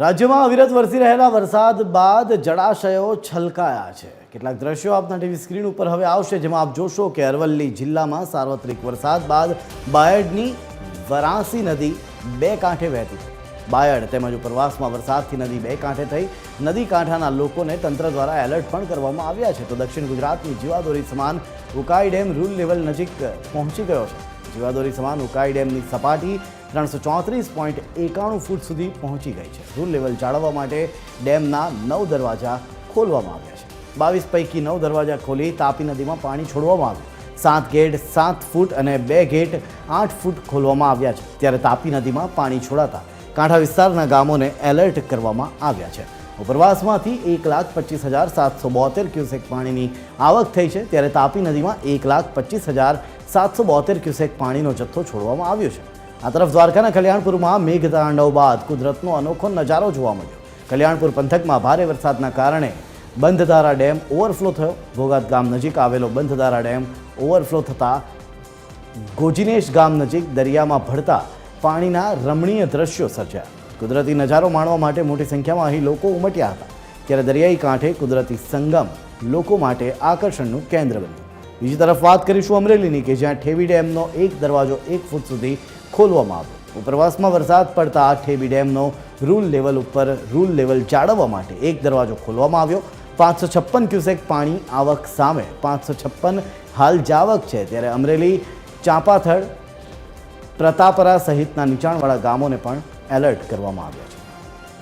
રાજ્યમાં અવિરત વરસી રહેલા વરસાદ બાદ જળાશયો છલકાયા છે. કેટલાક દ્રશ્યો આપના ટીવી સ્ક્રીન ઉપર હવે આવશે, જેમાં આપ જોશો કે અરવલ્લી જિલ્લામાં સાર્વત્રિક વરસાદ બાદ બાયડની વરાસી નદી બે કાંઠે વહેતી બાયડ તેમજ ઉપરવાસમાં વરસાદથી નદી બે કાંઠે થઈ. નદી કાંઠાના લોકોને તંત્ર દ્વારા એલર્ટ પણ કરવામાં આવ્યા છે. તો દક્ષિણ ગુજરાતની જીવાદોરી સમાન ઉકાઈ ડેમ રૂલ લેવલ નજીક પહોંચી ગયો છે. જીવાદોરી સમાન ઉકાઈ ડેમની સપાટી ત્રણસો ચોત્રીસ પોઈન્ટ એકાણું ફૂટ સુધી પહોંચી ગઈ છે. રૂલ લેવલ જાળવવા માટે ડેમના નવ દરવાજા ખોલવામાં આવ્યા છે. બાવીસ પૈકી નવ દરવાજા ખોલી તાપી નદીમાં પાણી છોડવામાં આવ્યું. સાત ગેટ, સાત ફૂટ અને બે ગેટ આઠ ફૂટ ખોલવામાં આવ્યા છે. ત્યારે તાપી નદીમાં પાણી છોડાતા કાંઠા વિસ્તારના ગામોને એલર્ટ કરવામાં આવ્યા છે. ઉપરવાસમાંથી એક લાખ પચીસ હજાર સાતસો બોતેર ક્યુસેક પાણીની આવક થઈ છે. ત્યારે તાપી નદીમાં એક લાખ પચીસ હજાર સાતસો બોતેર ક્યુસેક પાણીનો જથ્થો છોડવામાં આવ્યો છે. આ તરફ દ્વારકાના કલ્યાણપુરમાં મેઘતાંડવ બાદ કુદરતનો અનોખો નજારો જોવા મળ્યો. કલ્યાણપુર પંથકમાં ભારે વરસાદના કારણે બંધધારા ડેમ ઓવરફ્લો થયો. ભોગાત ગામ નજીક આવેલો બંધધારા ડેમ ઓવરફ્લો થતાં ગોજીનેશ ગામ નજીક દરિયામાં ભળતા પાણીના રમણીય દ્રશ્યો સર્જ્યા. કુદરતી નજારો માણવા માટે મોટી સંખ્યામાં અહીં લોકો ઉમટ્યા હતા. ત્યારે દરિયાઈ કાંઠે કુદરતી સંગમ લોકો માટે આકર્ષણનું કેન્દ્ર બન્યું. બીજી તરફ વાત કરીશું અમરેલીની કે જ્યાં ઠેવી ડેમનો એક દરવાજો એક ફૂટ સુધી ખોલવામાં આવ્યો. ઉપરવાસમાં વરસાદ પડતા ઠેવી ડેમનો રૂલ લેવલ ઉપર રૂલ લેવલ જાળવવા માટે એક દરવાજો ખોલવામાં આવ્યો. પાંચસો છપ્પન ક્યુસેક પાણી આવક સામે પાંચસો છપ્પન હાલ જાવક છે. ત્યારે અમરેલી ચાંપાથડ પ્રતાપરા સહિતના નીચાણવાળા ગામોને પણ એલર્ટ કરવામાં આવ્યા છે.